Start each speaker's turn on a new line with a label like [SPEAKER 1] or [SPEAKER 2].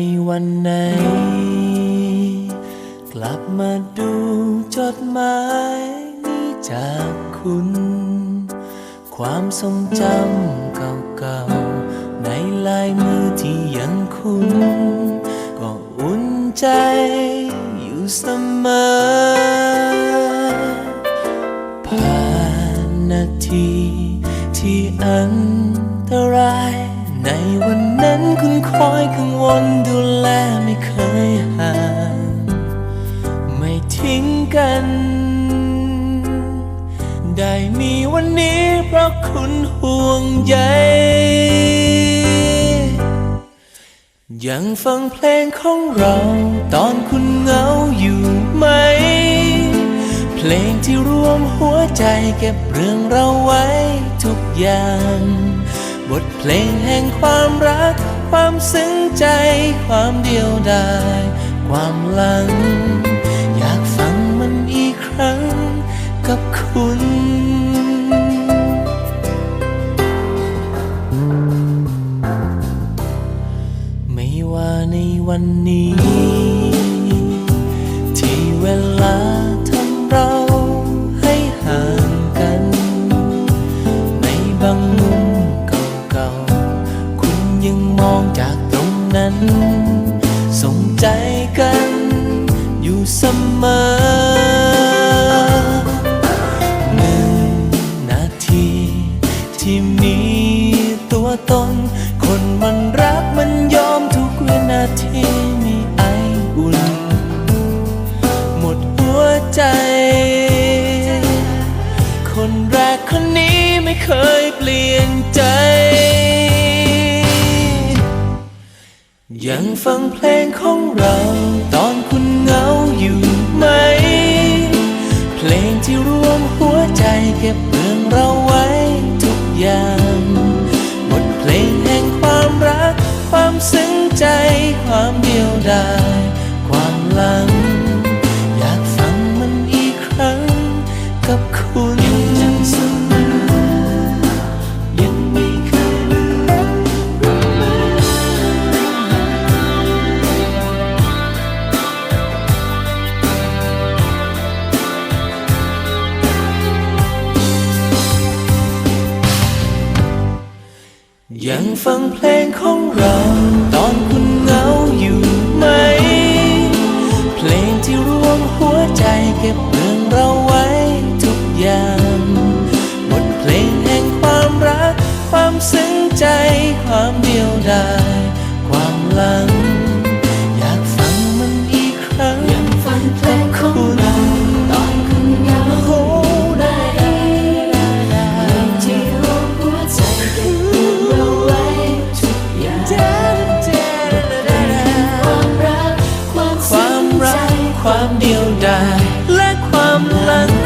[SPEAKER 1] ในวันไหน กลับมาดูจดหมายนี้จากคุณ ความทรงจำเก่าๆ ในลายมือที่ยังคุ้น ก็อุ่นใจอยู่เสมอ ผ่านนาทีที่อันตราย ในวันนั้นคุณคอยกังวลดูแลไม่เคยห่างไม่ทิ้งกัน ได้มีวันนี้เพราะคุณห่วงใยยังฟังเพลงของเราตอนคุณเหงาอยู่ไหม เพลงที่รวมหัวใจเก็บเรื่องเราไว้ทุกอย่าง บทเพลงแห่งความรัก ความซึ้งใจ ความเดียวดาย ความหลัง อยากฟังมันอีกครั้งกับคุณไม่ว่าในวันนี้ ยังมองจากตรงนั้นส่งใจกันอยู่เสมอ ยังฟังเพลงของเราตอนคุณเหงาอยู่ไหม เพลงที่รวมหัวใจเก็บเรื่องเราไว้ทุกอย่าง ยังฟังเพลงของเรา ตอนคุณเหงาอยู่ไหม เพลงที่รวมหัวใจเก็บเรื่องเราไว้ทุกอย่างบทเพลงแห่งความรัก ความซึ้งใจ ความเดียวดาย ความเดียวดายและความลัง